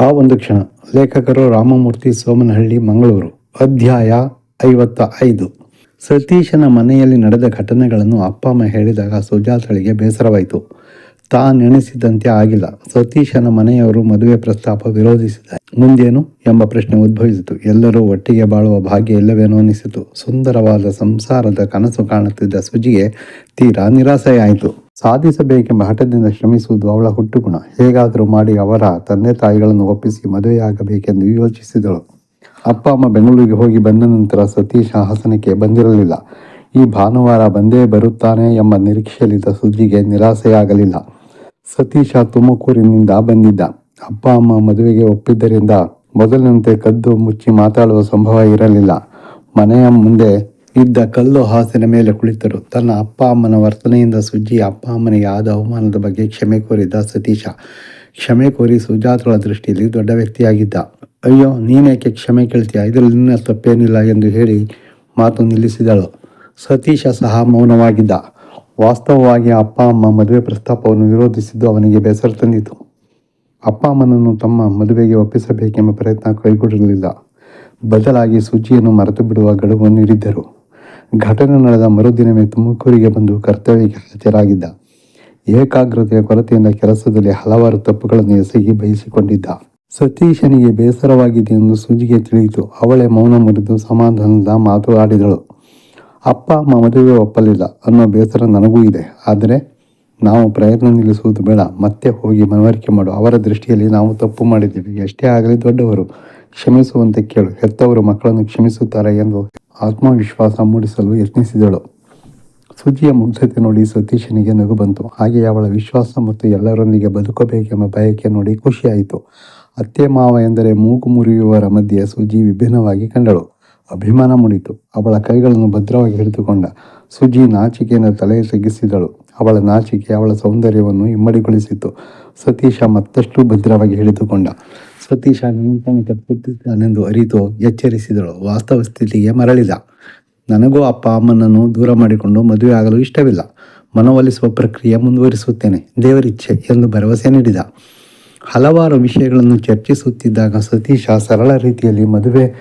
ಆ ಒಂದು ಕ್ಷಣ ಲೇಖಕರು ರಾಮಮೂರ್ತಿ ಸೋಮನಹಳ್ಳಿ, ಮಂಗಳೂರು, ಅಧ್ಯಾಯ ಐವತ್ತ ಐದು. ಸತೀಶನ ಮನೆಯಲ್ಲಿ ನಡೆದ ಘಟನೆಗಳನ್ನು ಅಪ್ಪ ಅಮ್ಮ ಹೇಳಿದಾಗ ಸುಜಾತಳಿಗೆ ಬೇಸರವಾಯಿತು. ತಾನೆಣಿಸಿದಂತೆ ಆಗಿಲ್ಲ. ಸತೀಶನ ಮನೆಯವರು ಮದುವೆ ಪ್ರಸ್ತಾಪ ವಿರೋಧಿಸಿದ ಮುಂದೇನು ಎಂಬ ಪ್ರಶ್ನೆ ಉದ್ಭವಿಸಿತು. ಎಲ್ಲರೂ ಒಟ್ಟಿಗೆ ಬಾಳುವ ಭಾಗ್ಯ ಇಲ್ಲವೇನೋ ಅನಿಸಿತು. ಸುಂದರವಾದ ಸಂಸಾರದ ಕನಸು ಕಾಣುತ್ತಿದ್ದ ಸುಜಿಗೆ ತೀರಾ ನಿರಾಸೆಯಾಯಿತು. ಸಾಧಿಸಬೇಕೆಂಬ ಹಠದಿಂದ ಶ್ರಮಿಸುವುದು ಅವಳ ಹುಟ್ಟುಗುಣ. ಹೇಗಾದರೂ ಮಾಡಿ ಅವರ ತಂದೆ ತಾಯಿಗಳನ್ನು ಒಪ್ಪಿಸಿ ಮದುವೆಯಾಗಬೇಕೆಂದು ಯೋಚಿಸಿದಳು. ಅಪ್ಪ ಅಮ್ಮ ಬೆಂಗಳೂರಿಗೆ ಹೋಗಿ ಬಂದ ನಂತರ ಸತೀಶ ಹಾಸನಕ್ಕೆ ಬಂದಿರಲಿಲ್ಲ. ಈ ಭಾನುವಾರ ಬಂದೇ ಬರುತ್ತಾನೆ ಎಂಬ ನಿರೀಕ್ಷೆಯಲ್ಲಿದ್ದ ಸುದ್ದಿಗೆ ನಿರಾಸೆಯಾಗಲಿಲ್ಲ. ಸತೀಶ ತುಮಕೂರಿನಿಂದ ಬಂದಿದ್ದ. ಅಪ್ಪ ಅಮ್ಮ ಮದುವೆಗೆ ಒಪ್ಪಿದ್ದರಿಂದ ಮೊದಲಿನಂತೆ ಕದ್ದು ಮುಚ್ಚಿ ಮಾತಾಡುವ ಸಂಭವ ಇರಲಿಲ್ಲ. ಮನೆಯ ಮುಂದೆ ಇದ್ದ ಕಲ್ಲು ಹಾಸಿನ ಮೇಲೆ ಕುಳಿತರು. ತನ್ನ ಅಪ್ಪ ಅಮ್ಮನ ವರ್ತನೆಯಿಂದ ಸುಜ್ಜಿ, ಅಪ್ಪ ಅಮ್ಮನಿಗೆ ಆದ ಅವಮಾನದ ಬಗ್ಗೆ ಕ್ಷಮೆ ಕೋರಿದ್ದ ಸತೀಶ. ಕ್ಷಮೆ ಕೋರಿ ಸುಜಾತಳ ದೃಷ್ಟಿಯಲ್ಲಿ ದೊಡ್ಡ ವ್ಯಕ್ತಿಯಾಗಿದ್ದ. ಅಯ್ಯೋ ನೀನೇಕೆ ಕ್ಷಮೆ ಕೇಳ್ತೀಯ? ಇದರಲ್ಲಿ ನಿನ್ನ ತಪ್ಪೇನಿಲ್ಲ ಎಂದು ಹೇಳಿ ಮಾತು ನಿಲ್ಲಿಸಿದಳು. ಸತೀಶ ಸಹ ಮೌನವಾಗಿದ್ದ. ವಾಸ್ತವವಾಗಿ ಅಪ್ಪ ಅಮ್ಮ ಮದುವೆ ಪ್ರಸ್ತಾಪವನ್ನು ವಿರೋಧಿಸಿದ್ದು ಅವನಿಗೆ ಬೇಸರ ತಂದಿತು. ಅಪ್ಪ ಅಮ್ಮನನ್ನು ತಮ್ಮ ಮದುವೆಗೆ ಒಪ್ಪಿಸಬೇಕೆಂಬ ಪ್ರಯತ್ನ ಕೈಗೊಳ್ಳಲಿಲ್ಲ. ಬದಲಾಗಿ ಸುಜ್ಜಿಯನ್ನು ಮರೆತು ಬಿಡುವ ಗಡುವು ನೀಡಿದ್ದರು. ಘಟನೆ ನಡೆದ ಮರುದಿನವೇ ತುಮಕೂರಿಗೆ ಬಂದು ಕರ್ತವ್ಯಕ್ಕೆ ಹಾಜರಾಗಿದ್ದ ಏಕಾಗ್ರತೆಯ ಕೊರತೆಯಿಂದ ಕೆಲಸದಲ್ಲಿ ಹಲವಾರು ತಪ್ಪುಗಳನ್ನು ಎಸಗಿ ಬಯಸಿಕೊಂಡಿದ್ದ. ಸತೀಶನಿಗೆ ಬೇಸರವಾಗಿದೆ ಎಂದು ಸುಜಿಗೆ ತಿಳಿಯಿತು. ಅವಳೇ ಮೌನ ಮುರಿದು ಸಮಾಧಾನದ ಮಾತು ಆಡಿದಳು ಅಪ್ಪ, ಅಮ್ಮ ಮದುವೆ ಒಪ್ಪಲಿಲ್ಲ ಅನ್ನೋ ಬೇಸರ ನನಗೂ ಇದೆ. ಆದರೆ ನಾವು ಪ್ರಯತ್ನ ನಿಲ್ಲಿಸುವುದು ಬೇಡ. ಮತ್ತೆ ಹೋಗಿ ಮನವರಿಕೆ ಮಾಡು. ಅವರ ದೃಷ್ಟಿಯಲ್ಲಿ ನಾವು ತಪ್ಪು ಮಾಡಿದ್ದೀವಿ. ಎಷ್ಟೇ ಆಗಲಿ ದೊಡ್ಡವರು ಕ್ಷಮಿಸುವಂತೆ ಕೇಳು. ಹೆತ್ತವರು ಮಕ್ಕಳನ್ನು ಕ್ಷಮಿಸುತ್ತಾರೆ ಎಂದು ಆತ್ಮವಿಶ್ವಾಸ ಮೂಡಿಸಲು ಯತ್ನಿಸಿದಳು. ಸುಜಿಯ ಮುಗ್ಧತೆ ನೋಡಿ ಸತೀಶನಿಗೆ ನಗು ಬಂತು. ಹಾಗೆ ಅವಳ ವಿಶ್ವಾಸ ಮತ್ತು ಎಲ್ಲರೊಂದಿಗೆ ಬದುಕಬೇಕೆಂಬ ಬಯಕೆ ನೋಡಿ ಖುಷಿಯಾಯಿತು. ಅತ್ತೆ ಮಾವ ಎಂದರೆ ಮೂಗು ಮುರಿಯುವವರ ಮಧ್ಯೆ ಸುಜಿ ವಿಭಿನ್ನವಾಗಿ ಕಂಡಳು. ಅಭಿಮಾನ ಮೂಡಿತು. ಅವಳ ಕೈಗಳನ್ನು ಭದ್ರವಾಗಿ ಹಿಡಿದುಕೊಂಡ ಸುಜಿ ನಾಚಿಕೆಯನ್ನು ತಲೆ ತಗ್ಗಿಸಿದಳು ಅವಳ ನಾಚಿಕೆ ಅವಳ ಸೌಂದರ್ಯವನ್ನು ಇಮ್ಮಡಿಗೊಳಿಸಿತು. ಸತೀಶ ಮತ್ತಷ್ಟು ಭದ್ರವಾಗಿ ಹಿಡಿದುಕೊಂಡ. ಸತೀಶ ನಿಂತನೆ ತಪ್ಪುತ್ತಿದ್ದಾನೆಂದು ಅರಿತು ಎಚ್ಚರಿಸಿದಳು. ವಾಸ್ತವ ಸ್ಥಿತಿಗೆ ಮರಳಿದ ನನಗೂ ಅಪ್ಪ, ಅಮ್ಮನನ್ನು ದೂರ ಮಾಡಿಕೊಂಡು ಮದುವೆ ಆಗಲು ಇಷ್ಟವಿಲ್ಲ. ಮನವೊಲಿಸುವ ಪ್ರಕ್ರಿಯೆ ಮುಂದುವರಿಸುತ್ತೇನೆ. ದೇವರಿಚ್ಛೆ ಎಂದು ಭರವಸೆ ನೀಡಿದ. ಹಲವಾರು ವಿಷಯಗಳನ್ನು ಚರ್ಚಿಸುತ್ತಿದ್ದಾಗ ಸತೀಶ ಸರಳ ರೀತಿಯಲ್ಲಿ ಮದುವೆ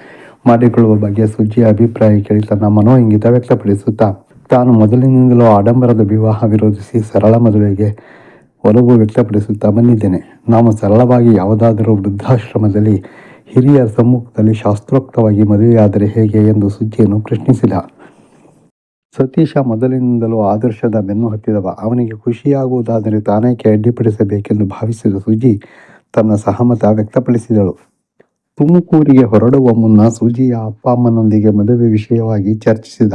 ಮಾಡಿಕೊಳ್ಳುವ ಬಗ್ಗೆ ಸುಜ್ಜಿಯ ಅಭಿಪ್ರಾಯ ಕೇಳಿ ತನ್ನ ಮನೋಇಂಗಿತ ವ್ಯಕ್ತಪಡಿಸುತ್ತಾ, ತಾನು ಮೊದಲಿನಿಂದಲೂ ಆಡಂಬರದ ವಿವಾಹ ವಿರೋಧಿಸಿ ಸರಳ ಮದುವೆಗೆ ಒಲವು ವ್ಯಕ್ತಪಡಿಸುತ್ತಾ ಬಂದಿದ್ದೇನೆ. ನಾನು ಸರಳವಾಗಿ ಯಾವುದಾದರೂ ವೃದ್ಧಾಶ್ರಮದಲ್ಲಿ ಹಿರಿಯರ ಸಮ್ಮುಖದಲ್ಲಿ ಶಾಸ್ತ್ರೋಕ್ತವಾಗಿ ಮದುವೆಯಾದರೆ ಹೇಗೆ ಎಂದು ಸುಜ್ಜಿಯನ್ನು ಪ್ರಶ್ನಿಸಿದ. ಸತೀಶ ಮೊದಲಿನಿಂದಲೂ ಆದರ್ಶದ ಬೆನ್ನು ಹತ್ತಿದವ. ಅವನಿಗೆ ಖುಷಿಯಾಗುವುದಾದರೆ ತಾನೇಕೆ ಅಡ್ಡಿಪಡಿಸಬೇಕೆಂದು ಭಾವಿಸಿದ ಸುಜಿ ತನ್ನ ಸಹಮತ ವ್ಯಕ್ತಪಡಿಸಿದಳು. ತುಮಕೂರಿಗೆ ಹೊರಡುವ ಮುನ್ನ ಸುಜಿಯ ಅಪ್ಪ ಅಮ್ಮನೊಂದಿಗೆ ಮದುವೆ ವಿಷಯವಾಗಿ ಚರ್ಚಿಸಿದ.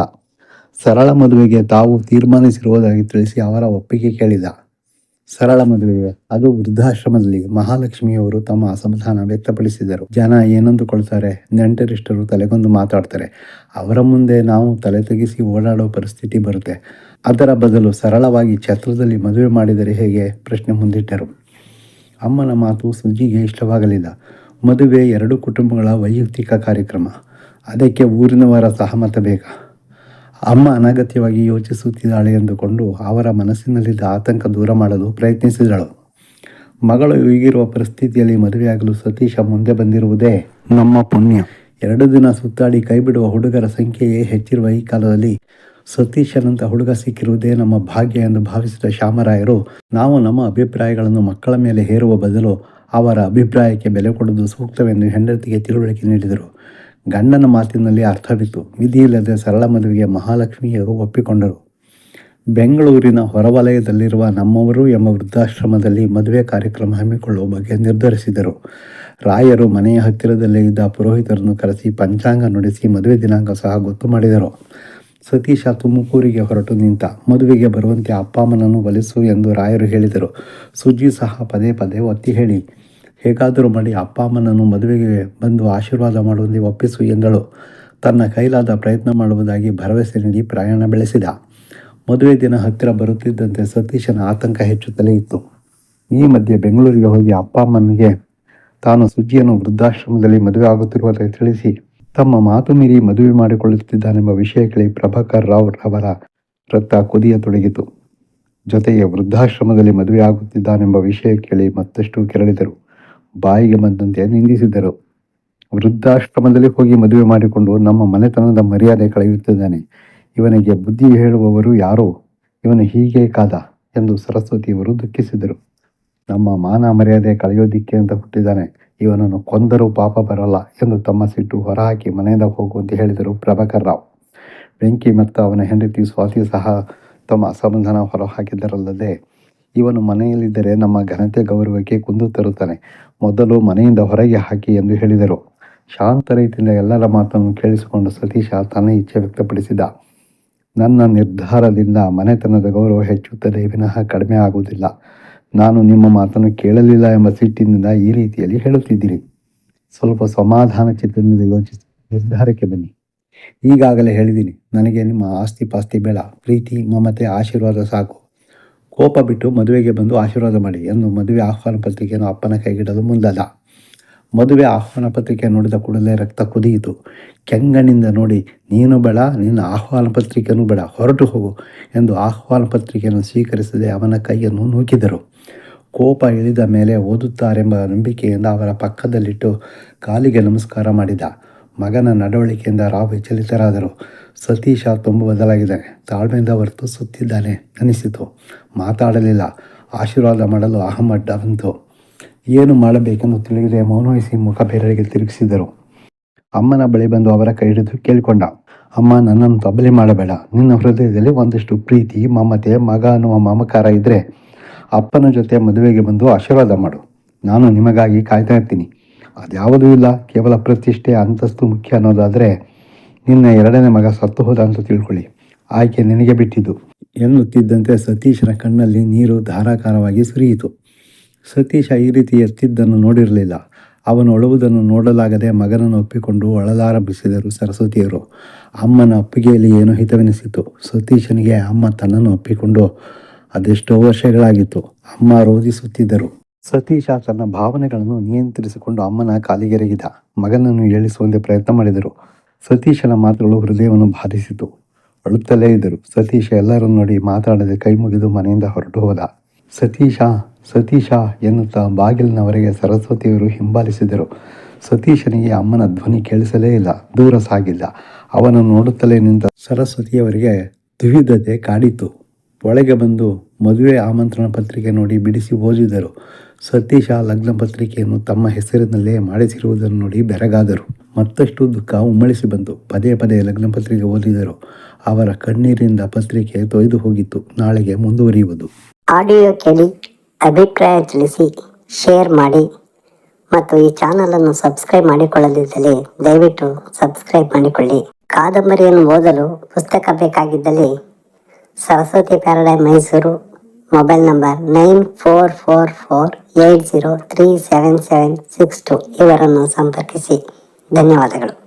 ಸರಳ ಮದುವೆಗೆ ತಾವು ತೀರ್ಮಾನಿಸಿರುವುದಾಗಿ ತಿಳಿಸಿ ಅವರ ಒಪ್ಪಿಗೆ ಕೇಳಿದ. ಸರಳ ಮದುವೆ ಅದು ವೃದ್ಧಾಶ್ರಮದಲ್ಲಿ ಮಹಾಲಕ್ಷ್ಮಿಯವರು ತಮ್ಮ ಅಸಮಾಧಾನ ವ್ಯಕ್ತಪಡಿಸಿದರು. ಜನ ಏನಂದುಕೊಳ್ತಾರೆ? ನೆಂಟರಿಷ್ಟರು ತಲೆಗೊಂದು ಮಾತಾಡ್ತಾರೆ. ಅವರ ಮುಂದೆ ನಾವು ತಲೆ ತೆಗೆಸಿ ಓಡಾಡೋ ಪರಿಸ್ಥಿತಿ ಬರುತ್ತೆ. ಅದರ ಬದಲು ಸರಳವಾಗಿ ಛತ್ರದಲ್ಲಿ ಮದುವೆ ಮಾಡಿದರೆ ಹೇಗೆ? ಪ್ರಶ್ನೆ ಮುಂದಿಟ್ಟರು. ಅಮ್ಮನ ಮಾತು ಸುಜ್ಜಿಗೆ ಇಷ್ಟವಾಗಲಿಲ್ಲ. ಮದುವೆ ಎರಡು ಕುಟುಂಬಗಳ ವೈಯಕ್ತಿಕ ಕಾರ್ಯಕ್ರಮ. ಅದಕ್ಕೆ ಊರಿನವರ ಸಹಮತ ಬೇಕಾ? ಅಮ್ಮ ಅನಗತ್ಯವಾಗಿ ಯೋಚಿಸುತ್ತಿದ್ದಾಳೆ ಎಂದುಕೊಂಡು ಅವರ ಮನಸ್ಸಿನಲ್ಲಿದ್ದ ಆತಂಕ ದೂರ ಮಾಡಲು ಪ್ರಯತ್ನಿಸಿದಳು. ಮಗಳು ಈಗಿರುವ ಪರಿಸ್ಥಿತಿಯಲ್ಲಿ ಮದುವೆಯಾಗಲು ಸತೀಶ ಮುಂದೆ ಬಂದಿರುವುದೇ ನಮ್ಮ ಪುಣ್ಯ. ಎರಡು ದಿನ ಸುತ್ತಾಡಿ ಕೈಬಿಡುವ ಹುಡುಗರ ಸಂಖ್ಯೆಯೇ ಹೆಚ್ಚಿರುವ ಈ ಕಾಲದಲ್ಲಿ ಸತೀಶನಂಥ ಹುಡುಗ ಸಿಕ್ಕಿರುವುದೇ ನಮ್ಮ ಭಾಗ್ಯ ಎಂದು ಭಾವಿಸಿದ ಶ್ಯಾಮರಾಯರು, ನಾವು ನಮ್ಮ ಅಭಿಪ್ರಾಯಗಳನ್ನು ಮಕ್ಕಳ ಮೇಲೆ ಹೇರುವ ಬದಲು ಅವರ ಅಭಿಪ್ರಾಯಕ್ಕೆ ಬೆಲೆ ಕೊಡುವುದು ಸೂಕ್ತವೆಂದು ಹೆಂಡತಿಗೆ ತಿಳುವಳಿಕೆ ನೀಡಿದರು. ಗಂಡನ ಮಾತಿನಲ್ಲಿ ಅರ್ಥವಿತ್ತು ವಿಧಿಯಿಲ್ಲದೆ ಸರಳ ಮದುವೆಗೆ ಮಹಾಲಕ್ಷ್ಮಿಯರು ಒಪ್ಪಿಕೊಂಡರು. ಬೆಂಗಳೂರಿನ ಹೊರವಲಯದಲ್ಲಿರುವ ನಮ್ಮವರು ಎಂಬ ವೃದ್ಧಾಶ್ರಮದಲ್ಲಿ ಮದುವೆ ಕಾರ್ಯಕ್ರಮ ಹಮ್ಮಿಕೊಳ್ಳುವ ಬಗ್ಗೆ ನಿರ್ಧರಿಸಿದರು. ರಾಯರು ಮನೆಯ ಹತ್ತಿರದಲ್ಲೇ ಇದ್ದ ಪುರೋಹಿತರನ್ನು ಕರೆಸಿ ಪಂಚಾಂಗ ನುಡಿಸಿ ಮದುವೆ ದಿನಾಂಕ ಸಹ ಗೊತ್ತು ಮಾಡಿದರು. ಸತೀಶ ತುಮಕೂರಿಗೆ ಹೊರಟು ನಿಂತ, ಮದುವೆಗೆ ಬರುವಂತೆ ಅಪ್ಪ ಅಮ್ಮನನ್ನು ಒಲಿಸು ಎಂದು ರಾಯರು ಹೇಳಿದರು. ಸುಜಿ ಸಹ ಪದೇ ಪದೇ ಒತ್ತಿ ಹೇಳಿ ಹೇಗಾದರೂ ಮಾಡಿ ಅಪ್ಪ ಅಮ್ಮನನ್ನು ಮದುವೆಗೆ ಬಂದು ಆಶೀರ್ವಾದ ಮಾಡುವಂತೆ ಒಪ್ಪಿಸು ಎಂದಳು. ತನ್ನ ಕೈಲಾದ ಪ್ರಯತ್ನ ಮಾಡುವುದಾಗಿ ಭರವಸೆ ನೀಡಿ ಪ್ರಯಾಣ ಬೆಳೆಸಿದ. ಮದುವೆ ದಿನ ಹತ್ತಿರ ಬರುತ್ತಿದ್ದಂತೆ ಸತೀಶನ ಆತಂಕ ಹೆಚ್ಚುತ್ತಲೇ ಇತ್ತು. ಈ ಮಧ್ಯೆ ಬೆಂಗಳೂರಿಗೆ ಹೋಗಿ ಅಪ್ಪ ಅಮ್ಮನಿಗೆ ತಾನು ಸುಜ್ಜಿಯನ್ನು ವೃದ್ಧಾಶ್ರಮದಲ್ಲಿ ಮದುವೆ ಆಗುತ್ತಿರುವುದಾಗಿ ತಿಳಿಸಿ, ತಮ್ಮ ಮಾತು ಮೀರಿ ಮದುವೆ ಮಾಡಿಕೊಳ್ಳುತ್ತಿದ್ದಾನೆಂಬ ವಿಷಯ ಕೇಳಿ ಪ್ರಭಾಕರ್ ರಾವ್ ಅವರ ರಕ್ತ ಕುದಿಯತೊಡಗಿತು ಜೊತೆಗೆ ವೃದ್ಧಾಶ್ರಮದಲ್ಲಿ ಮದುವೆ ಆಗುತ್ತಿದ್ದಾನೆಂಬ ವಿಷಯ ಕೇಳಿ ಮತ್ತಷ್ಟು ಕೆರಳಿದರು. ಬಾಯಿಗೆ ಬಂದಂತೆ ನಿಂದಿಸಿದರು. ವೃದ್ಧಾಶ್ರಮದಲ್ಲಿ ಹೋಗಿ ಮದುವೆ ಮಾಡಿಕೊಂಡು ನಮ್ಮ ಮನೆತನದ ಮರ್ಯಾದೆ ಕಳೆಯುತ್ತಿದ್ದಾನೆ. ಇವನಿಗೆ ಬುದ್ಧಿ ಹೇಳುವವರು ಯಾರು? ಇವನು ಹೀಗೆ ಕಾದ ಎಂದು ಸರಸ್ವತಿಯವರು ದುಃಖಿಸಿದರು. ನಮ್ಮ ಮಾನ ಮರ್ಯಾದೆ ಕಳೆಯೋದಿಕ್ಕೆ ಅಂತ ಹುಟ್ಟಿದ್ದಾನೆ. ಇವನನ್ನು ಕೊಂದರೂ ಪಾಪ ಬರಲ್ಲ ಎಂದು ತಮ್ಮ ಸಿಟ್ಟು ಹೊರಹಾಕಿ ಮನೆಯಿಂದ ಹೋಗುವಂತೆ ಹೇಳಿದರು ಪ್ರಭಾಕರ್ ರಾವ್. ಬೆಂಕಿ ಮತ್ತು ಅವನ ಹೆಂಡತಿ ಸ್ವಾತಿ ಸಹ ತಮ್ಮ ಅಸಮಾಧಾನ ಹೊರಹಾಕಿದರಲ್ಲದೆ ಇವನು ಮನೆಯಲ್ಲಿದ್ದರೆ ನಮ್ಮ ಘನತೆ ಗೌರವಕ್ಕೆ ಕುಂದು ತರುತ್ತಾನೆ. ಮೊದಲು ಮನೆಯಿಂದ ಹೊರಗೆ ಹಾಕಿ ಎಂದು ಹೇಳಿದರು. ಶಾಂತ ರೀತಿಯಿಂದ ಎಲ್ಲರ ಮಾತನ್ನು ಕೇಳಿಸಿಕೊಂಡು ಸತೀಶ ತನ್ನ ಇಚ್ಛೆ ವ್ಯಕ್ತಪಡಿಸಿದ. ನನ್ನ ನಿರ್ಧಾರದಿಂದ ಮನೆತನದ ಗೌರವ ಹೆಚ್ಚುತ್ತದೆ, ವಿನಃ ಕಡಿಮೆ ಆಗುವುದಿಲ್ಲ. ನಾನು ನಿಮ್ಮ ಮಾತನ್ನು ಕೇಳಲಿಲ್ಲ ಎಂಬ ಸಿಟ್ಟಿನಿಂದ ಈ ರೀತಿಯಲ್ಲಿ ಹೇಳುತ್ತಿದ್ದೀರಿ. ಸ್ವಲ್ಪ ಸಮಾಧಾನ ಚಿತ್ರದಿಂದ ಯೋಚಿಸಿ, ನಿರ್ಧಾರಕ್ಕೆ ಬನ್ನಿ. ಈಗಾಗಲೇ ಹೇಳಿದ್ದೀನಿ, ನನಗೆ ನಿಮ್ಮ ಆಸ್ತಿ ಪಾಸ್ತಿ ಬೇಡ. ಪ್ರೀತಿ, ಮಮತೆ, ಆಶೀರ್ವಾದ ಸಾಕು. ಕೋಪ ಬಿಟ್ಟು ಮದುವೆಗೆ ಬಂದು ಆಶೀರ್ವಾದ ಮಾಡಿ ಎಂದು ಮದುವೆ ಆಹ್ವಾನ ಪತ್ರಿಕೆಯನ್ನು ಅಪ್ಪನ ಕೈಗಿಡಲು ಮುಂದಾದ ಮದುವೆ ಆಹ್ವಾನ ಪತ್ರಿಕೆ ನೋಡಿದ ಕೂಡಲೇ ರಕ್ತ ಕುದಿಯಿತು. ಕೆಂಗಣ್ಣಿಂದ ನೋಡಿ, ನೀನು ಬೇಡ, ನಿನ್ನ ಆಹ್ವಾನ ಪತ್ರಿಕೆಯನ್ನು ಬೇಡ, ಹೊರಟು ಹೋಗು ಎಂದು ಆಹ್ವಾನ ಪತ್ರಿಕೆಯನ್ನು ಸ್ವೀಕರಿಸದೆ ಅವನ ಕೈಯನ್ನು ನೂಕಿದರು. ಕೋಪ ಇಳಿದ ಮೇಲೆ ಓದುತ್ತಾರೆಂಬ ನಂಬಿಕೆಯಿಂದ ಅವರ ಪಕ್ಕದಲ್ಲಿಟ್ಟು ಕಾಲಿಗೆ ನಮಸ್ಕಾರ ಮಾಡಿದ. ಮಗನ ನಡವಳಿಕೆಯಿಂದ ರಾವ್ ವಿಚಲಿತರಾದರು. ಸತೀಶ ತುಂಬ ಬದಲಾಗಿದ್ದಾನೆ ತಾಳ್ಮೆಯಿಂದ ವರ್ತಿಸುತ್ತಿದ್ದಾನೆ ಅನಿಸಿತು ಮಾತಾಡಲಿಲ್ಲ. ಆಶೀರ್ವಾದ ಮಾಡಲು ಅಹಮದ್ ಬಂತು. ಏನು ಮಾಡಬೇಕೆಂದು ತಿಳಿಯದೆ ಮೌನವಹಿಸಿ ಮುಖ ಬೇರೆಯವರಿಗೆ ತಿರುಗಿಸಿದರು. ಅಮ್ಮನ ಬಳಿ ಬಂದು ಅವರ ಕೈ ಹಿಡಿದು ಕೇಳಿಕೊಂಡ. ಅಮ್ಮ, ನನ್ನನ್ನು ತಬಲಿ ಮಾಡಬೇಡ. ನಿನ್ನ ಹೃದಯದಲ್ಲಿ ಒಂದಷ್ಟು ಪ್ರೀತಿ, ಮಮತೆ, ಮಗ ಅನ್ನುವ ಮಮಕಾರ ಇದ್ದರೆ ಅಪ್ಪನ ಜೊತೆ ಮದುವೆಗೆ ಬಂದು ಆಶೀರ್ವಾದ ಮಾಡು. ನಾನು ನಿಮಗಾಗಿ ಕಾಯ್ತಾ ಇರ್ತೀನಿ. ಅದ್ಯಾವುದೂ ಇಲ್ಲ, ಕೇವಲ ಪ್ರತಿಷ್ಠೆ, ಅಂತಸ್ತು ಮುಖ್ಯ ಅನ್ನೋದಾದರೆ ನಿನ್ನ ಎರಡನೇ ಮಗ ಸತ್ತು ಹೋದ ಅಂತ ತಿಳ್ಕೊಳ್ಳಿ. ಆಯ್ಕೆ ನಿನಗೆ ಬಿಟ್ಟಿದ್ದು. ಎನ್ನುತ್ತಿದ್ದಂತೆ ಸತೀಶನ ಕಣ್ಣಲ್ಲಿ ನೀರು ಧಾರಾಕಾರವಾಗಿ ಸುರಿಯಿತು. ಸತೀಶ ಈ ರೀತಿ ಎತ್ತಿದ್ದನ್ನು ನೋಡಿರಲಿಲ್ಲ. ಅವನು ಅಳುವುದನ್ನು ನೋಡಲಾಗದೆ ಮಗನನ್ನು ಒಪ್ಪಿಕೊಂಡು ಅಳಲಾರಂಭಿಸಿದರು ಸರಸ್ವತಿಯರು. ಅಮ್ಮನ ಒಪ್ಪಿಗೆಯಲ್ಲಿ ಏನೋ ಹಿತವೆನಿಸಿತು. ಸತೀಶನಿಗೆ ಅಮ್ಮ ತನ್ನನ್ನು ಒಪ್ಪಿಕೊಂಡು ಅದೆಷ್ಟೋ ವರ್ಷಗಳಾಗಿತ್ತು. ಅಮ್ಮ ರೋಧಿಸುತ್ತಿದ್ದರು ಸತೀಶ ತನ್ನ ಭಾವನೆಗಳನ್ನು ನಿಯಂತ್ರಿಸಿಕೊಂಡು ಅಮ್ಮನ ಕಾಲಿಗೆರಗಿದ ಮಗನನ್ನು ಏಳಿಸುವಂತೆ ಪ್ರಯತ್ನ ಮಾಡಿದರು. ಸತೀಶನ ಮಾತುಗಳು ಹೃದಯವನ್ನು ಬಾಧಿಸಿತು. ಅಳುತ್ತಲೇ ಇದ್ದರು. ಸತೀಶ ಎಲ್ಲರನ್ನು ನೋಡಿ ಮಾತಾಡದೆ ಕೈ ಮುಗಿದು ಮನೆಯಿಂದ ಹೊರಟು ಹೋದ. ಸತೀಶ ಸತೀಶ ಎನ್ನುತ್ತಾ ಬಾಗಿಲಿನವರೆಗೆ ಸರಸ್ವತಿಯವರು ಹಿಂಬಾಲಿಸಿದರು. ಸತೀಶನಿಗೆ ಅಮ್ಮನ ಧ್ವನಿ ಕೇಳಿಸಲೇ ಇಲ್ಲ, ದೂರ ಸಾಗಿಲ್ಲ. ಅವನನ್ನು ನೋಡುತ್ತಲೇ ನಿಂತ ಸರಸ್ವತಿಯವರಿಗೆ ದ್ವಿಧತೆ ಕಾಡಿತು ಒಳಗೆ ಬಂದು ಮದುವೆ ಆಮಂತ್ರಣ ಪತ್ರಿಕೆ ನೋಡಿ ಬಿಡಿಸಿ ಓದಿದರು. ಸತೀಶ ಲಗ್ನ ಪತ್ರಿಕೆಯನ್ನು ತಮ್ಮ ಹೆಸರಿನಲ್ಲೇ ಮಾಡಿಸಿರುವುದನ್ನು ನೋಡಿ ಬೆರಗಾದರು. ಮತ್ತಷ್ಟು ದುಃಖ ಉಮ್ಮಳಿಸಿ ಬಂತು. ಪದೇ ಪದೇ ಲಗ್ನ ಪತ್ರಿಕೆ ಓದಿದರು. ಅವರ ಕಣ್ಣೀರಿಂದ ಪತ್ರಿಕೆ ತೊಯ್ದು ಹೋಗಿತ್ತು. ನಾಳೆಗೆ ಮುಂದುವರಿಯುವುದು. ಆಡಿಯೋ ಕೇಳಿ, ಅಭಿಪ್ರಾಯ ತಿಳಿಸಿ, ಶೇರ್ ಮಾಡಿ ಮತ್ತು ಈ ಚಾನಲನ್ನು ಸಬ್ಸ್ಕ್ರೈಬ್ ಮಾಡಿಕೊಳ್ಳದಿದ್ದಲ್ಲಿ ದಯವಿಟ್ಟು ಸಬ್ಸ್ಕ್ರೈಬ್ ಮಾಡಿಕೊಳ್ಳಿ. ಕಾದಂಬರಿಯನ್ನು ಓದಲು ಪುಸ್ತಕ ಬೇಕಾಗಿದ್ದಲ್ಲಿ Saraswati paradise Mysuru mobile number nine four four four eight zero three seven seven six two ಇವರನ್ನು ಸಂಪರ್ಕಿಸಿ. ಧನ್ಯವಾದಗಳು.